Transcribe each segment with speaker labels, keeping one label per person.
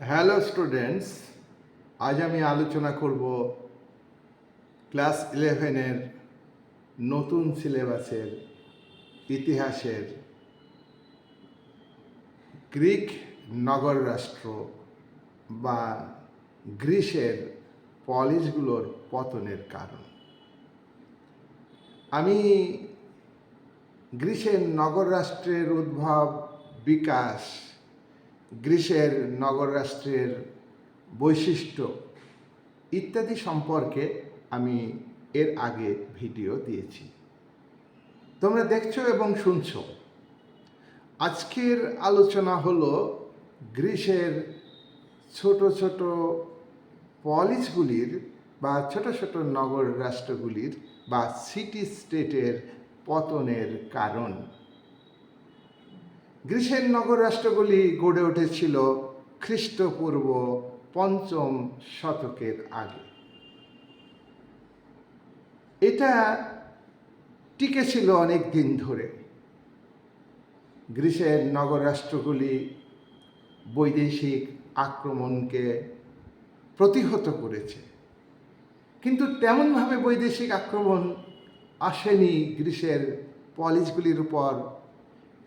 Speaker 1: Hello students আজ আমি আলোচনা করব ক্লাস ইলেভেনের নতুন সিলেবাসের ইতিহাসের গ্রিক নগর রাষ্ট্র বা গ্রিসের পলিশগুলোর পতনের কারণ। আমি গ্রিসের নগর রাষ্ট্রের উদ্ভব, বিকাশ গ্রিসের নগর রাষ্ট্রের বৈশিষ্ট্য ইত্যাদি সম্পর্কে আমি এর আগে ভিডিও দিয়েছি। তোমরা দেখছ এবং শুনছো। আজকের আলোচনা হলো গ্রিসের ছোট ছোট পলিসগুলির বা ছোট ছোট নগর রাষ্ট্রগুলির বা সিটি স্টেটের পতনের কারণ। গ্রীসের নগর রাষ্ট্রগুলি গড়ে উঠেছিল খ্রিস্টপূর্ব পঞ্চম শতকের আগে। এটা টিকে ছিল অনেক দিন ধরে। গ্রীসের নগর রাষ্ট্রগুলি বৈদেশিক আক্রমণকে প্রতিহত করেছে। কিন্তু তেমনভাবে বৈদেশিক আক্রমণ আসেনি গ্রীসের পলিসগুলির উপর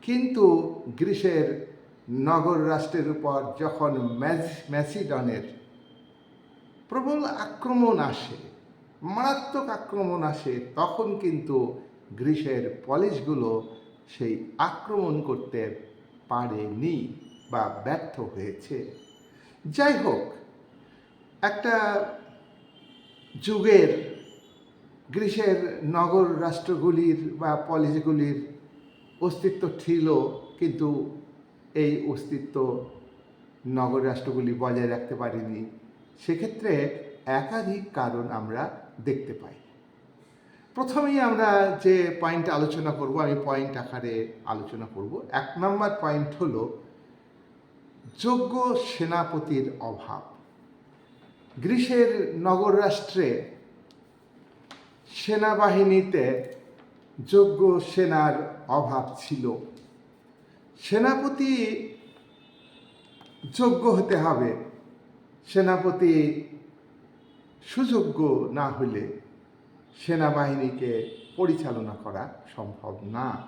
Speaker 1: কিন্তু গ্রীসের নগর রাষ্ট্রের উপর যখন ম্যাস- ম্যাসিডনের প্রবল আক্রমণ আসে, মারাত্মক আক্রমণ আসে, তখন কিন্তু গ্রীসের পলিশগুলো সেই আক্রমণ করতে পারেনি বা ব্যর্থ হয়েছে। যাই হোক, একটা যুগের গ্রীসের নগর রাষ্ট্রগুলির বা পলিসগুলির অস্তিত্ব ছিল, কিন্তু এই অস্তিত্ব নগর রাষ্ট্রগুলি বজায় রাখতে পারেনি। সেক্ষেত্রে একাধিক কারণ আমরা দেখতে পাই। প্রথমেই আমরা যে পয়েন্ট আলোচনা করব, আমি পয়েন্ট আকারে আলোচনা করব। এক নম্বর পয়েন্ট হলো যোগ্য সেনাপতির অভাব। গ্রীসের নগর রাষ্ট্রে সেনাবাহিনীতে যোগ্য সেনার অভাব ছিল। সেনাপতি যোগ্য হতে হবে। সেনাপতি সুযোগ্য না হলে সেনাবাহিনীকে পরিচালনা করা সম্ভব না।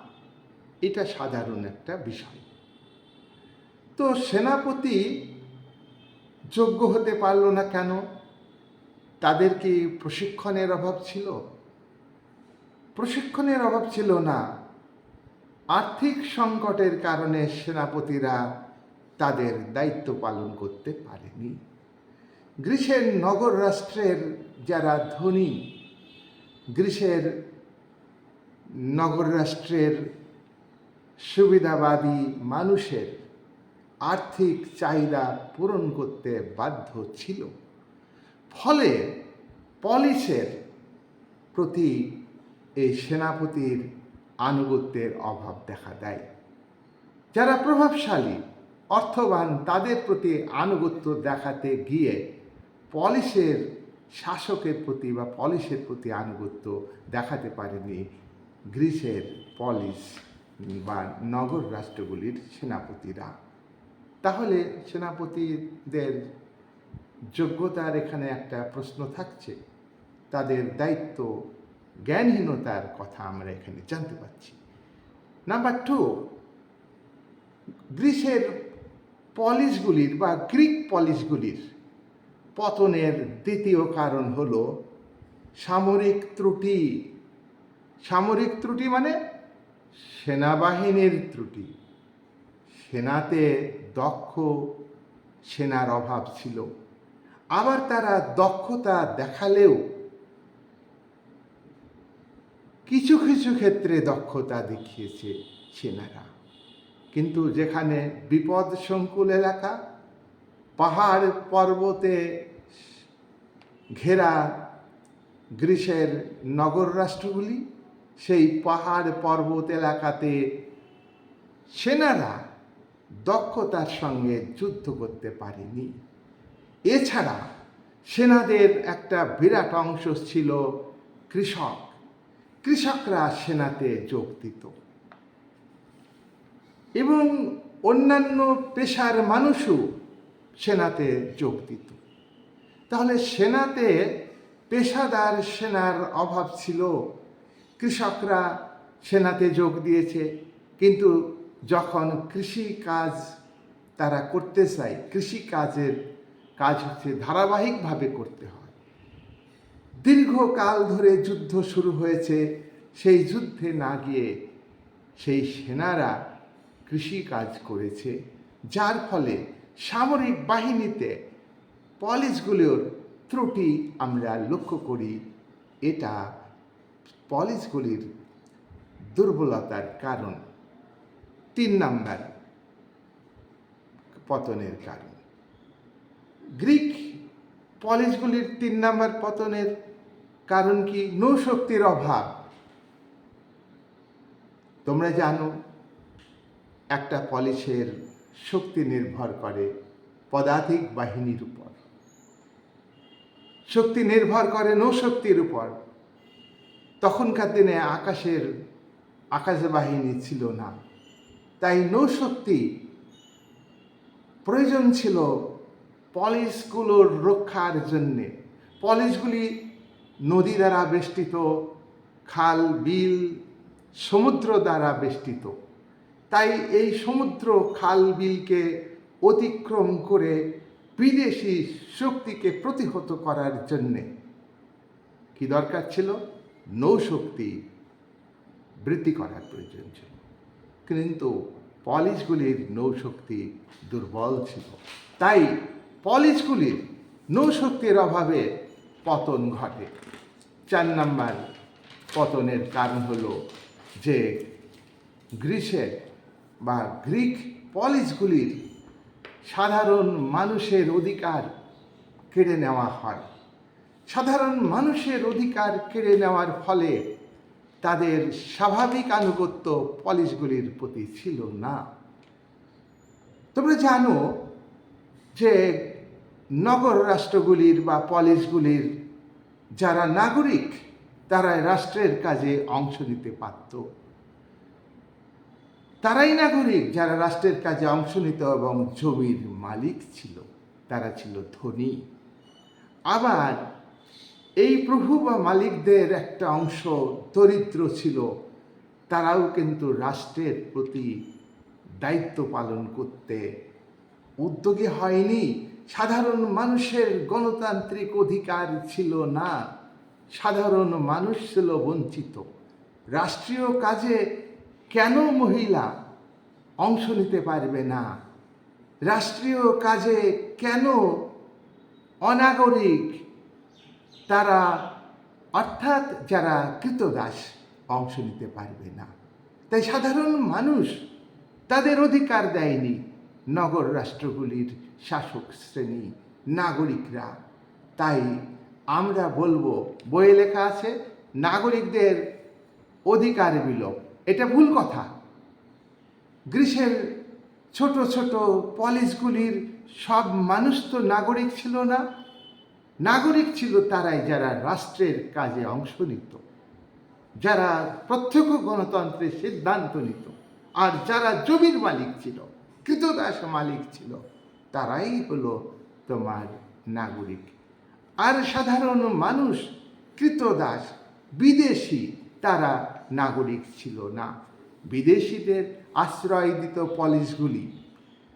Speaker 1: এটা সাধারণ একটা বিষয়। তো সেনাপতি যোগ্য হতে পারল না কেন? তাদের কি প্রশিক্ষণের অভাব ছিল? প্রশিক্ষণের অভাব ছিল না। আর্থিক সংকটের কারণে সেনাপতিরা তাদের দায়িত্ব পালন করতে পারেনি। গ্রীসের নগর রাষ্ট্রের যারা ধনী গ্রীসের নগর রাষ্ট্রের সুবিধাবাদী মানুষের আর্থিক চাহিদা পূরণ করতে বাধ্য ছিল। ফলে পলিসের প্রতি এই সেনাপতির আনুগত্যের অভাব দেখা দেয়। যারা প্রভাবশালী, অর্থবান, তাদের প্রতি আনুগত্য দেখাতে গিয়ে পলিশের শাসকের প্রতি বা পলিশের প্রতি আনুগত্য দেখাতে পারেনি গ্রিসের পলিশ বা নগর রাষ্ট্রগুলির সেনাপতিরা। তাহলে সেনাপতিদের যোগ্যতার এখানে একটা প্রশ্ন থাকছে। তাদের দায়িত্ব জ্ঞানহীনতার কথা আমরা এখানে জানতে পারছি। নাম্বার টু গ্রিসের পলিশগুলির বা গ্রিক পলিশগুলির পতনের দ্বিতীয় কারণ হল সামরিক ত্রুটি। সামরিক ত্রুটি মানে সেনাবাহিনীর ত্রুটি। সেনাতে দক্ষ, সেনার অভাব ছিল। আবার তারা দক্ষতা দেখালেও কিছু কিছু ক্ষেত্রে দক্ষতা দেখিয়েছে সেনারা। কিন্তু যেখানে বিপদ সংকুল এলাকা, পাহাড় পর্বতে ঘেরা গ্রীসের নগর রাষ্ট্রগুলি, সেই পাহাড় পর্বত এলাকাতে সেনারা দক্ষতার সঙ্গে যুদ্ধ করতে পারেনি। এছাড়া সেনাদের একটা বিরাট অংশ ছিল কৃষক। কৃষকরা সেনাতে যোগ দিত। এবং অন্যান্য পেশার মানুষও সেনাতে যোগ দিত। তাহলে সেনাতে পেশাদার সেনার অভাব ছিল। কৃষকরা সেনাতে যোগ দিয়েছে। কিন্তু যখন কৃষি কাজ তারা করতে চায়, কৃষি কাজের কাজ হচ্ছে ধারাবাহিকভাবে করতে হয়। দীর্ঘকাল ধরে যুদ্ধ শুরু হয়েছে, সেই যুদ্ধে না গিয়ে সেই সেনারা কৃষি কাজ করেছে, যার ফলে সামরিক বাহিনীতে পলিসগুলোর ত্রুটি আমরা লক্ষ্য করি। এটা পলিসগুলির দুর্বলতার কারণ। তিন নাম্বার পতনের কারণ। গ্রিক পলিসগুলির তিন নাম্বার পতনের কারণ কি? নৌশক্তির অভাব। তোমরা জানো, একটা পলিশের শক্তি নির্ভর করে পদাতিক বাহিনীর উপর। শক্তি নির্ভর করে নৌশক্তির উপর। তখনকার দিনে আকাশের আকাশ বাহিনী ছিল না। তাই নৌশক্তি প্রয়োজন ছিল পলিশগুলোর রক্ষার জন্যে। পলিশগুলি নদী দ্বারা বেষ্টিত, খাল, বিল, সমুদ্র দ্বারা বেষ্টিত। তাই এই সমুদ্র, খাল, বিলকে অতিক্রম করে বিদেশি শক্তিকে প্রতিহত করার জন্যে কি দরকার ছিল? নৌশক্তি বৃদ্ধি করার প্রয়োজন ছিল। কিন্তু পলিশগুলির নৌশক্তি দুর্বল ছিল। তাই পলিশগুলির নৌশক্তির অভাবে পতন ঘটে। চার নাম্বার পতনের কারণ হলো যে গ্রিসের বা গ্রিক পলিশগুলির সাধারণ মানুষের অধিকার কেড়ে নেওয়া হয়। সাধারণ মানুষের অধিকার কেড়ে নেওয়ার ফলে তাদের স্বাভাবিক আনুগত্য পলিশগুলির প্রতি ছিল না। তোমরা জানো যে নগর রাষ্ট্রগুলির বা পলিশগুলির যারা নাগরিক তারা রাষ্ট্রের কাজে অংশ নিতে পারত তারাই নাগরিক যারা রাষ্ট্রের কাজে অংশ নিত এবং জমির মালিক ছিল, তারা ছিল ধনী। আবার এই প্রভু বা মালিকদের একটা অংশ দরিদ্র ছিল, তারাও কিন্তু রাষ্ট্রের প্রতি দায়িত্ব পালন করতে উদ্যোগী হয়নি। সাধারণ মানুষের গণতান্ত্রিক অধিকার ছিল না। সাধারণ মানুষ ছিল বঞ্চিত। রাষ্ট্রীয় কাজে কেন মহিলা অংশ নিতে পারবে না? রাষ্ট্রীয় কাজে কেন অনাগরিক? তারা অর্থাৎ যারা কৃতদাস অংশ নিতে পারবে না। তাই সাধারণ মানুষ তাদের অধিকার দেয়নি নগর রাষ্ট্রগুলির শাসক শ্রেণি নাগরিকরা। তাই আমরা বলব, বইয়ে লেখা আছে, নাগরিকদের অধিকার বিলোপ। এটা ভুল কথা। গ্রীষ্মের ছোট ছোট পলিশগুলির সব মানুষ তো নাগরিক ছিল না। নাগরিক ছিল তারাই যারা রাষ্ট্রের কাজে অংশ নিত, যারা প্রত্যক্ষ গণতন্ত্রের সিদ্ধান্ত নিত, আর যারা জমির মালিক ছিল, কৃতদাস মালিক ছিল। তারাই হলো তোমার নাগরিক। আর সাধারণ মানুষ, কৃতদাস, বিদেশি, তারা নাগরিক ছিল না। বিদেশিদের আশ্রয় দিত পলিশগুলি।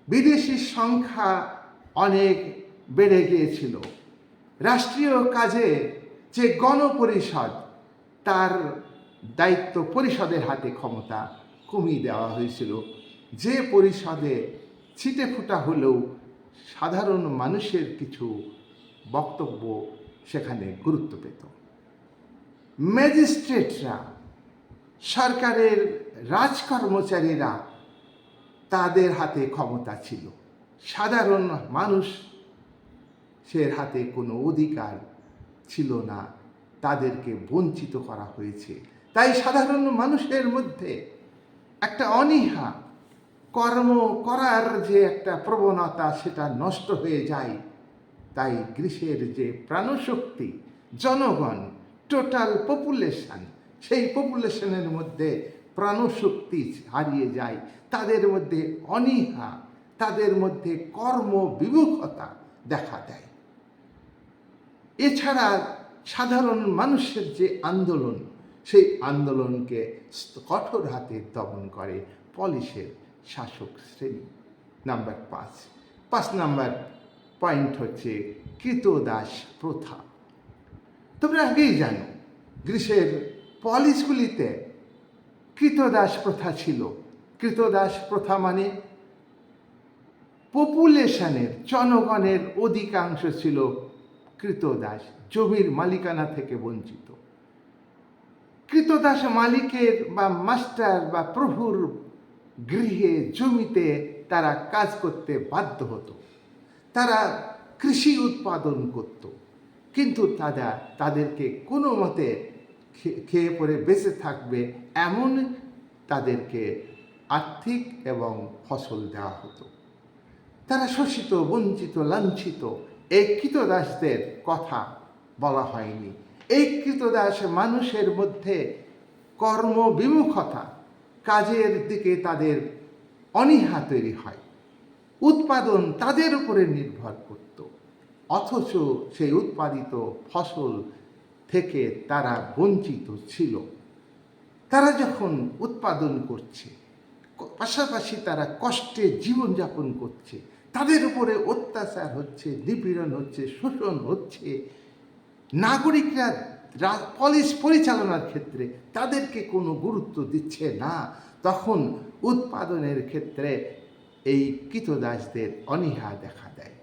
Speaker 1: বিদেশির সংখ্যা অনেক বেড়ে গিয়েছিল। রাষ্ট্রীয় কাজে যে গণপরিষদ, তার দায়িত্ব পরিষদের হাতে ক্ষমতা কমিয়ে দেওয়া হয়েছিল। যে পরিষদে ছিটে ফুটা হলেও সাধারণ মানুষের কিছু বক্তব্য সেখানে গুরুত্ব পেত। ম্যাজিস্ট্রেটরা, সরকারের রাজকর্মচারীরা তাদের হাতে ক্ষমতা ছিল। সাধারণ মানুষ সে হাতে কোনো অধিকার ছিল না। তাদেরকে বঞ্চিত করা হয়েছে। তাই সাধারণ মানুষের মধ্যে একটা অনীহা কর্ম করার যে একটা প্রবণতা, সেটা নষ্ট হয়ে যায়। তাই গ্রীষ্মের যে প্রাণশক্তি, জনগণ টোটাল পপুলেশন সেই পপুলেশনের মধ্যে প্রাণশক্তি হারিয়ে যায়। তাদের মধ্যে অনীহা, তাদের মধ্যে কর্ম বিমুখতা দেখা দেয়। এছাড়া সাধারণ মানুষের যে আন্দোলন, সেই আন্দোলনকে কঠোর হাতে দমন করে পলিশের। শাসক শ্রেণি, নাম্বার পাঁচ। পাঁচ নাম্বার পয়েন্ট হচ্ছে কৃতদাস প্রথা। তোমরা আগেই জানো গ্রীসের পলিশগুলিতে কৃতদাস প্রথা ছিল। কৃতদাস প্রথা মানে পপুলেশনের জনগণের অধিকাংশ ছিল কৃতদাস, জমির মালিকানা থেকে বঞ্চিত। কৃতদাস মালিকের বা মাস্টার বা প্রভুর গৃহে জমিতে তারা কাজ করতে বাধ্য হতো। তারা কৃষি উৎপাদন করত। কিন্তু তারা তাদেরকে কোনো মতে খেয়ে পরে বেঁচে থাকবে এমন তাদেরকে আর্থিক এবং ফসল দেওয়া হতো। তারা শোষিত, বঞ্চিত, লাঞ্ছিত, এই কৃতদাসদের কথা বলা হয়নি। এই কৃতদাস মানুষের মধ্যে কর্মবিমুখতা কাজের দিকে তাদের অনীহা তৈরি হয়। উৎপাদন তাদের উপরে নির্ভর করত। অথচ সেই উৎপাদিত ফসল থেকে তারা বঞ্চিত ছিল। তারা যখন উৎপাদন করছে, পাশাপাশি তারা কষ্টে জীবনযাপন করছে, তাদের উপরে অত্যাচার হচ্ছে, নিপীড়ন হচ্ছে, শোষণ হচ্ছে, নাগরিকরা পলিস পরিচালনার ক্ষেত্রে তাদেরকে কোনো গুরুত্ব দিচ্ছে না। তখন উৎপাদনের ক্ষেত্রে এই কৃতদাসদের অনীহা দেখা দেয়।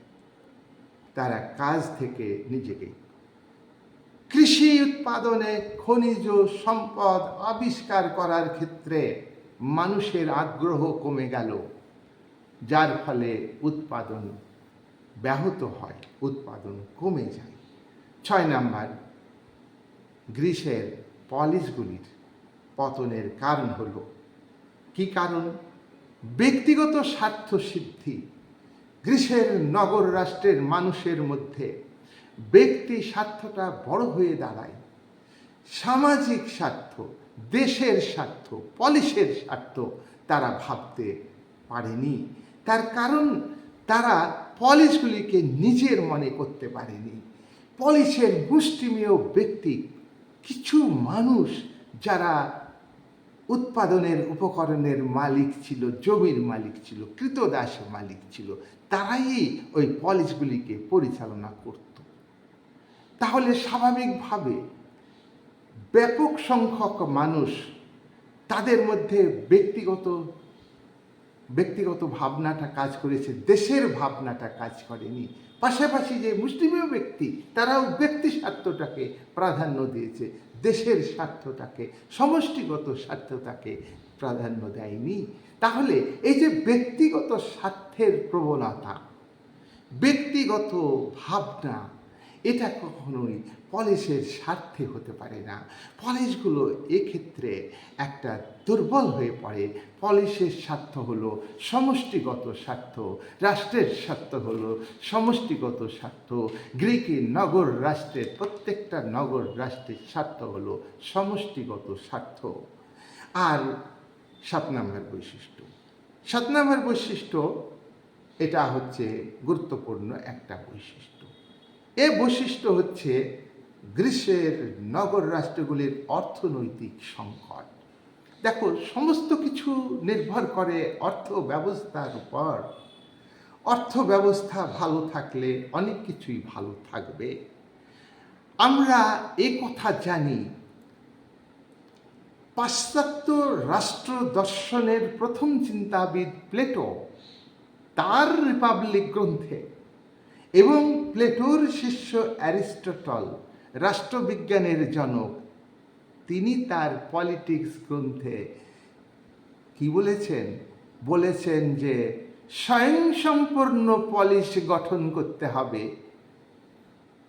Speaker 1: তারা কাজ থেকে নিজেকে কৃষি উৎপাদনে খনিজ সম্পদ আবিষ্কার করার ক্ষেত্রে মানুষের আগ্রহ কমে গেল, যার ফলে উৎপাদন ব্যাহত হয়, উৎপাদন কমে যায়। ছয় নাম্বার গ্রীসের পলিশগুলির পতনের কারণ হল। কি কারণ? ব্যক্তিগত স্বার্থ সিদ্ধি। গ্রীসের নগর রাষ্ট্রের মানুষের মধ্যে ব্যক্তি স্বার্থটা বড় হয়ে দাঁড়ায়। সামাজিক স্বার্থ, দেশের স্বার্থ, পলিশের স্বার্থ তারা ভাবতে পারেনি। তার কারণ, তারা পলিশগুলিকে নিজের মনে করতে পারেনি। পলিশের মুষ্টিমেয় ব্যক্তি কিছু মানুষ যারা উৎপাদনের উপকরণের মালিক ছিল, জমির মালিক ছিল কৃতদাস মালিক ছিল, তারাই ওই পলিশগুলিকে পরিচালনা করত। তাহলে স্বাভাবিকভাবে ব্যাপক সংখ্যক মানুষ তাদের মধ্যে ব্যক্তিগত ব্যক্তিগত ভাবনাটা কাজ করেছে, দেশের ভাবনাটা কাজ করেনি। পাশাপাশি যে মুসলিমীয় ব্যক্তি, তারাও ব্যক্তি স্বার্থটাকে প্রাধান্য দিয়েছে, দেশের স্বার্থটাকে, সমষ্টিগত স্বার্থটাকে প্রাধান্য দেয়নি। তাহলে এই যে ব্যক্তিগত স্বার্থের প্রবণতা, ব্যক্তিগত ভাবনা, এটা কখনোই পলিশের স্বার্থে হতে পারে না। পলিশগুলো এক্ষেত্রে একটা দুর্বল হয়ে পড়ে। পলিশের স্বার্থ হলো সমষ্টিগত স্বার্থ, রাষ্ট্রের স্বার্থ হলো সমষ্টিগত স্বার্থ। গ্রিকের নগর রাষ্ট্রের প্রত্যেকটা নগর রাষ্ট্রের স্বার্থ হলো সমষ্টিগত স্বার্থ। আর সাত নম্বর বৈশিষ্ট্য। সাত নম্বর বৈশিষ্ট্য, এটা হচ্ছে গুরুত্বপূর্ণ একটা বৈশিষ্ট্য। এ বৈশিষ্ট্য হচ্ছে গ্রীষ্মের নগর রাষ্ট্রগুলির অর্থনৈতিক সংকট। দেখো, সমস্ত কিছু নির্ভর করে অর্থ ব্যবস্থার উপর। অর্থ ব্যবস্থা ভালো থাকলে অনেক কিছুই ভালো থাকবে। আমরা এ কথা জানি, পাশ্চাত্য রাষ্ট্র দর্শনের প্রথম চিন্তাবিদ প্লেটো তার রিপাবলিক গ্রন্থে এবং প্লেটোর শিষ্য অ্যারিস্টটল রাষ্ট্রবিজ্ঞানের জনক। তিনি তার পলিটিক্স গ্রন্থে কি বলেছেন? বলেছেন যে স্বয়ংসম্পূর্ণ পলিশ গঠন করতে হবে।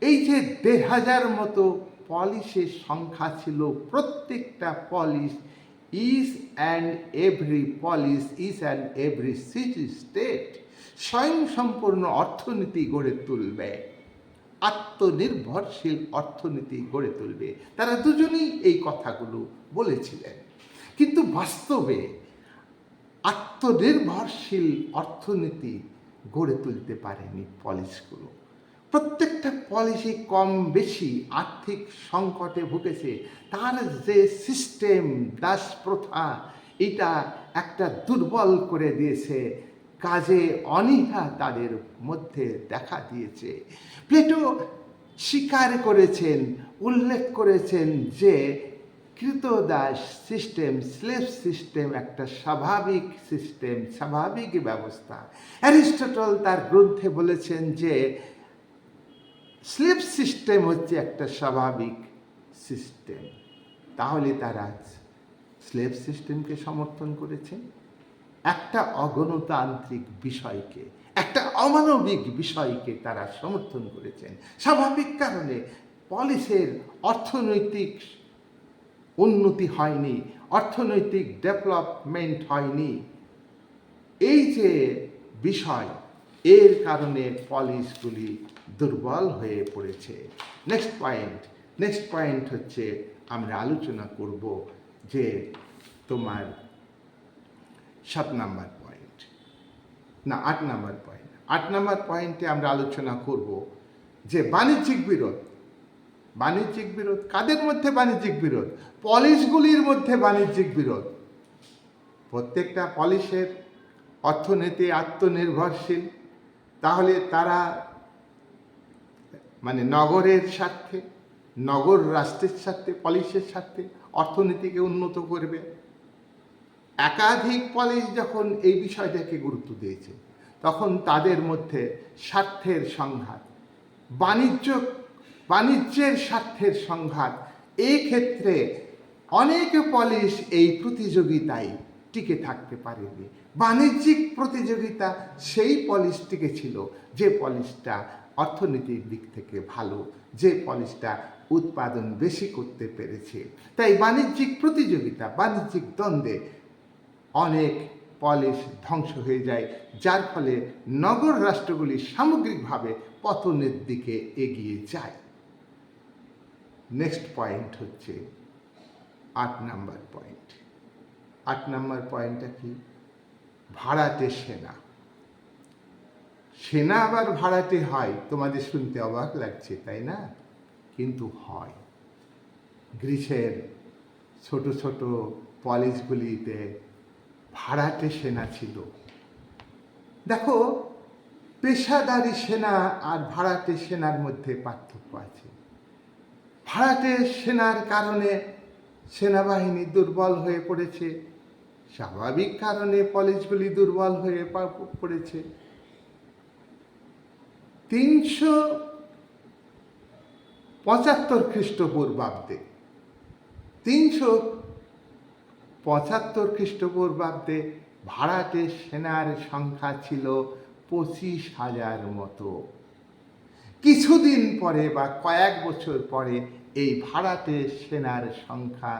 Speaker 1: এই যে দেড় হাজার মতো পলিশের সংখ্যা ছিল, প্রত্যেকটা polis is and every polis is and every city state স্বয়ংসম্পূর্ণ অর্থনীতি গড়ে তুলবে। আত্মনির্ভরশীল অর্থনীতি গড়ে তুলবে। তারা দুজনেই এই কথাগুলো বলেছিলেন। কিন্তু বাস্তবে আত্মনির্ভরশীল অর্থনীতি গড়ে তুলতে পারেনি পলিশগুলো প্রত্যেকটা পলিসি কম বেশি আর্থিক সংকটে ভুগেছে। তার যে সিস্টেম, দাস প্রথা, এটা একটা দুর্বল করে দিয়েছে কাজে অনীহা তাদের মধ্যে দেখা দিয়েছে। প্লেটো স্বীকার করেছেন, উল্লেখ করেছেন যে কৃতদাস সিস্টেম, স্লেভ সিস্টেম একটা স্বাভাবিক সিস্টেম, স্বাভাবিক ব্যবস্থা। অ্যারিস্টটল তার গ্রন্থে বলেছেন যে স্লেভ সিস্টেম হচ্ছে একটা স্বাভাবিক সিস্টেম। তাহলে তারা স্লেভ সিস্টেমকে সমর্থন করেছে? একটা অগণতান্ত্রিক বিষয়কে, একটা অমানবিক বিষয়কে তারা সমর্থন করেছেন। স্বাভাবিক কারণে পলিসের অর্থনৈতিক উন্নতি হয়নি, অর্থনৈতিক ডেভেলপমেন্ট হয়নি। এই যে বিষয়, এর কারণে পলিসগুলি দুর্বল হয়ে পড়েছে। নেক্সট পয়েন্ট নেক্সট পয়েন্ট হচ্ছে আমরা আলোচনা করব যে তোমার সাত নাম্বার পয়েন্ট না, আট নাম্বার পয়েন্ট আট নাম্বার পয়েন্টে আমরা আলোচনা করব যে বাণিজ্যিক বিরোধ। বাণিজ্যিক বিরোধ কাদের মধ্যে বাণিজ্যিক বিরোধ? পলিশগুলির মধ্যে বাণিজ্যিক বিরোধ। প্রত্যেকটা পলিশের অর্থনীতি আত্মনির্ভরশীল। তাহলে তারা মানে নগরের স্বার্থে, নগর রাষ্ট্রের স্বার্থে, পলিশের স্বার্থে অর্থনীতিকে উন্নত করবে। একাধিক পলিশ যখন এই বিষয়টাকে গুরুত্ব দিয়েছে, তখন তাদের মধ্যে স্বার্থের সংঘাত, বাণিজ্য, বাণিজ্যের স্বার্থের সংঘাত, এই ক্ষেত্রে অনেক পলিশ এই প্রতিযোগিতায় টিকে থাকতে পারেনি। বাণিজ্যিক প্রতিযোগিতা সেই পলিশ টিকে ছিল, যে পলিশটা অর্থনীতির দিক থেকে ভালো, যে পলিশটা উৎপাদন বেশি করতে পেরেছে। তাই বাণিজ্যিক প্রতিযোগিতা, বাণিজ্যিক দ্বন্দ্বে অনেক পলিশ ধ্বংস হয়ে যায়, যার ফলে নগর রাষ্ট্রগুলি সামগ্রিকভাবে পতনের দিকে এগিয়ে যায়। নেক্সট পয়েন্ট হচ্ছে আট নাম্বার পয়েন্ট আট নাম্বার পয়েন্টটা কি? ভাড়াটে সেনা। সেনা আবার ভাড়াটে হয়, তোমাদের শুনতে অবাক লাগছে, তাই না? কিন্তু হয়। গ্রীষ্মের ছোট ছোট পলিশগুলিতে ভাড়াটে সেনা ছিল। দেখো, পেশাদারি সেনা আর ভাড়াটে সেনার মধ্যে পার্থক্য আছে। ভাড়াটে সেনার কারণে সেনাবাহিনী দুর্বল হয়ে পড়েছে, স্বাভাবিক কারণে পলিশগুলি দুর্বল হয়ে পড়েছে। তিনশো পঁচাত্তর খ্রিস্টপূর্বাব্দে, তিনশো পঁচাত্তর খ্রিস্টপূর্বাব্দে ভাড়াটে সেনার সংখ্যা ছিল পঁচিশ হাজার মতো। কিছুদিন পরে বা কয়েক বছর পরে এই ভাড়াটে সেনার সংখ্যা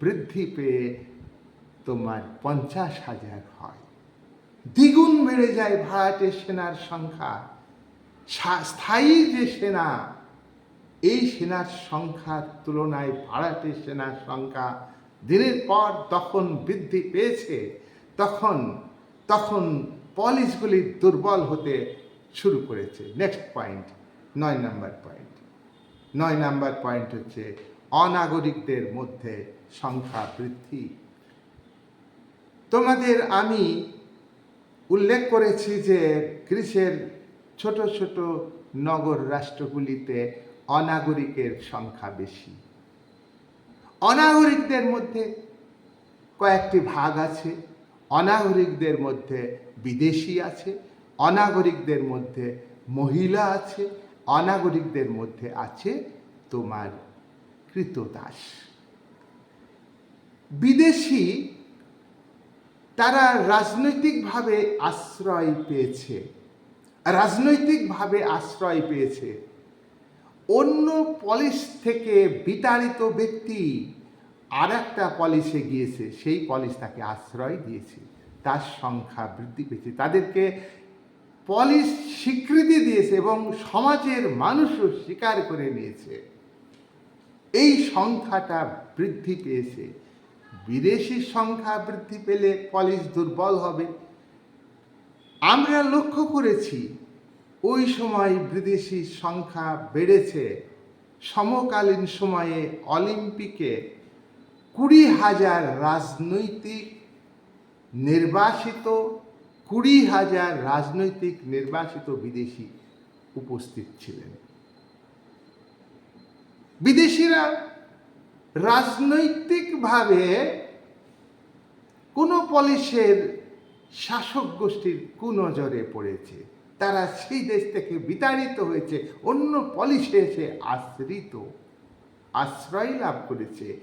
Speaker 1: বৃদ্ধি পেয়ে তোমার পঞ্চাশ হাজার হয়। দ্বিগুণ বেড়ে যায় ভাড়াটে সেনার সংখ্যা। স্থায়ী যে সেনা, এই সেনার সংখ্যার তুলনায় ভাড়াটে সেনার সংখ্যা দিনের পর তখন বৃদ্ধি পেয়েছে, তখন তখন পলিশগুলি দুর্বল হতে শুরু করেছে। নেক্সট পয়েন্ট নয় নাম্বার পয়েন্ট নয় নাম্বার পয়েন্ট হচ্ছে অনাগরিকদের মধ্যে সংখ্যা বৃদ্ধি। তোমাদের আমি উল্লেখ করেছি যে গ্রীসের ছোট ছোট নগর রাষ্ট্রগুলিতে অনাগরিকের সংখ্যা বেশি। অনাগরিকদের মধ্যে কয়েকটি ভাগ আছে, অনাগরিকদের মধ্যে বিদেশি আছে, অনাগরিকদের মধ্যে মহিলা আছে, অনাগরিকদের মধ্যে আছে তোমার কৃতদাস। বিদেশি তারা রাজনৈতিকভাবে আশ্রয় পেয়েছে, রাজনৈতিকভাবে আশ্রয় পেয়েছে। অন্য পলিশ থেকে বিতাড়িত ব্যক্তি আর একটা পলিশে গিয়েছে, সেই পলিশ তাকে আশ্রয় দিয়েছে। তার সংখ্যা বৃদ্ধি পেয়েছে। তাদেরকে পলিশ স্বীকৃতি দিয়েছে এবং সমাজের মানুষও স্বীকার করে নিয়েছে। এই সংখ্যাটা বৃদ্ধি পেয়েছে। বিদেশি সংখ্যা বৃদ্ধি পেলে পলিশ দুর্বল হবে। আমরা লক্ষ্য করেছি ওই সময় বিদেশি সংখ্যা বেড়েছে। সমকালীন সময়ে অলিম্পিকে কুড়ি হাজার রাজনৈতিক নির্বাসিত, কুড়ি হাজার রাজনৈতিক নির্বাসিত বিদেশি উপস্থিত ছিলেন। বিদেশিরা রাজনৈতিকভাবে কোনো পলিশের শাসক গোষ্ঠীর কুনজরে পড়েছে। তারা সেই দেশ থেকে বিতাড়িত হয়েছে, অন্য পলিশে এসে আশ্রিত, আশ্রয় লাভ করেছে।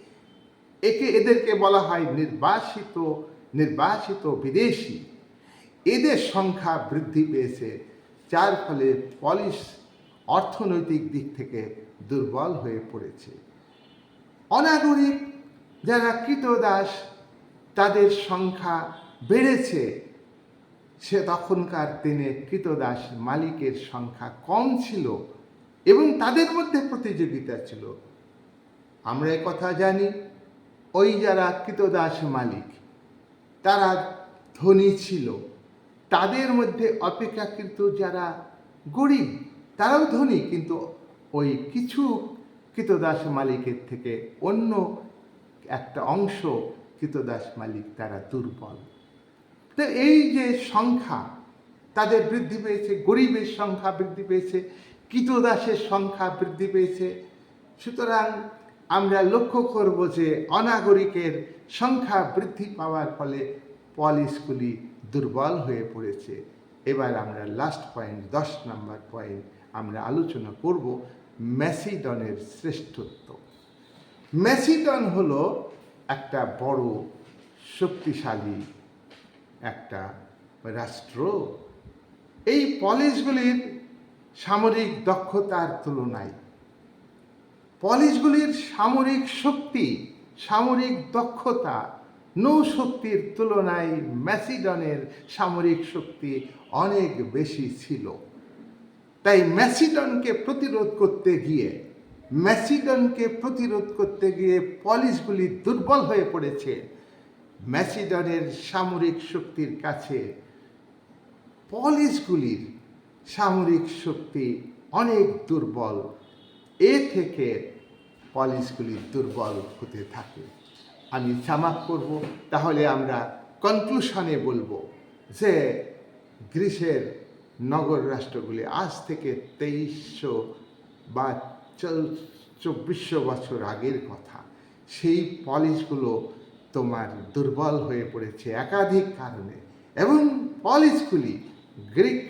Speaker 1: একে এদেরকে বলা হয় নির্বাসিত নির্বাসিত বিদেশি। এদের সংখ্যা বৃদ্ধি পেয়েছে, যার ফলে পলিশ অর্থনৈতিক দিক থেকে দুর্বল হয়ে পড়েছে। অনাগরিক যারা কৃতদাস, তাদের সংখ্যা বেড়েছে। সে তখনকার দিনে কৃতদাস মালিকের সংখ্যা কম ছিল এবং তাদের মধ্যে প্রতিযোগিতা ছিল। আমরা কথা জানি, ওই যারা কৃতদাস মালিক, তারা ধনী ছিল। তাদের মধ্যে অপেক্ষাকৃত যারা গরিব, তারাও ধনী, কিন্তু ওই কিছু কৃতদাস মালিকের থেকে অন্য একটা অংশ কৃতদাস মালিক তারা দুর্বল। তো এই যে সংখ্যা, তাদের বৃদ্ধি পেয়েছে, গরিবের সংখ্যা বৃদ্ধি পেয়েছে কৃতদাসের সংখ্যা বৃদ্ধি পেয়েছে। সুতরাং আমরা লক্ষ্য করব যে অনাগরিকের সংখ্যা বৃদ্ধি পাওয়ার ফলে পলিসগুলি দুর্বল হয়ে পড়েছে। এবার আমরা লাস্ট পয়েন্ট দশ নম্বর পয়েন্ট আমরা আলোচনা করব ম্যাসিডনের শ্রেষ্ঠত্ব। ম্যাসিডন হলো একটা বড় শক্তিশালী একটা রাষ্ট্র, এই পলিশগুলির সামরিক দক্ষতার তুলনায়। পলিশগুলির সামরিক শক্তি, সামরিক দক্ষতা, নৌশক্তির তুলনায় ম্যাসিডনের সামরিক শক্তি অনেক বেশি ছিল। তাই ম্যাসিডনকে প্রতিরোধ করতে গিয়ে, ম্যাসিডনকে প্রতিরোধ করতে গিয়ে পলিশগুলি দুর্বল হয়ে পড়েছে। ম্যাসিডনের সামরিক শক্তির কাছে পলিশগুলির সামরিক শক্তি অনেক দুর্বল। এ থেকে পলিশগুলি দুর্বল হতে থাকে। আমি সামাপ করব। তাহলে আমরা কনক্লুশনে বলব যে গ্রিসের নগর রাষ্ট্রগুলি আজ থেকে তেইশশো বা চব্বিশশো বছর আগের কথা। সেই পলিশগুলো তোমার দুর্বল হয়ে পড়েছে একাধিক কারণে। এবং পলিশগুলি গ্রিক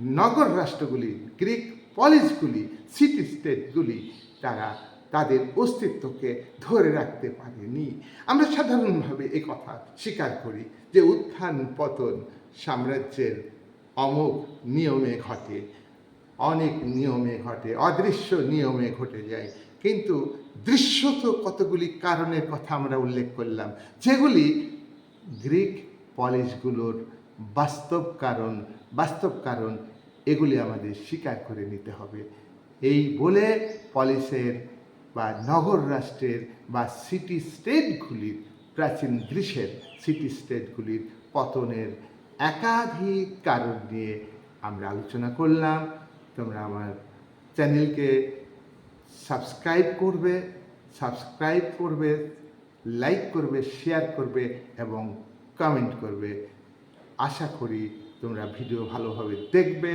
Speaker 1: নগর রাষ্ট্রগুলি, গ্রিক পলিশগুলি, সিটি স্টেটগুলি তারা তাদের অস্তিত্বকে ধরে রাখতে পারেনি। আমরা সাধারণভাবে এ কথা স্বীকার করি যে উত্থান পতন সাম্রাজ্যের অমোঘ নিয়মে ঘটে, অনেক নিয়মে ঘটে, অদৃশ্য নিয়মে ঘটে যায়। কিন্তু দৃশ্যত কতগুলি কারণের কথা আমরা উল্লেখ করলাম, যেগুলি গ্রিক পলিশগুলোর বাস্তব কারণ বাস্তব কারণ, এগুলি আমাদের স্বীকার করে নিতে হবে। এই বলে পলিশের বা নগর রাষ্ট্রের বা সিটি স্টেটগুলির, প্রাচীন গ্রীসের সিটি স্টেটগুলির পতনের একাধিক কারণ নিয়ে আমরা আলোচনা করলাম। তোমরা আমার চ্যানেলকে সাবস্ক্রাইব করবে সাবস্ক্রাইব করবে, লাইক করবে, শেয়ার করবে এবং কমেন্ট করবে। আশা করি তোমরা ভিডিও ভালোভাবে দেখবে,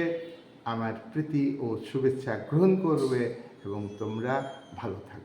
Speaker 1: আমার প্রীতি ও শুভেচ্ছা গ্রহণ করবে এবং তোমরা ভালো থাকবে।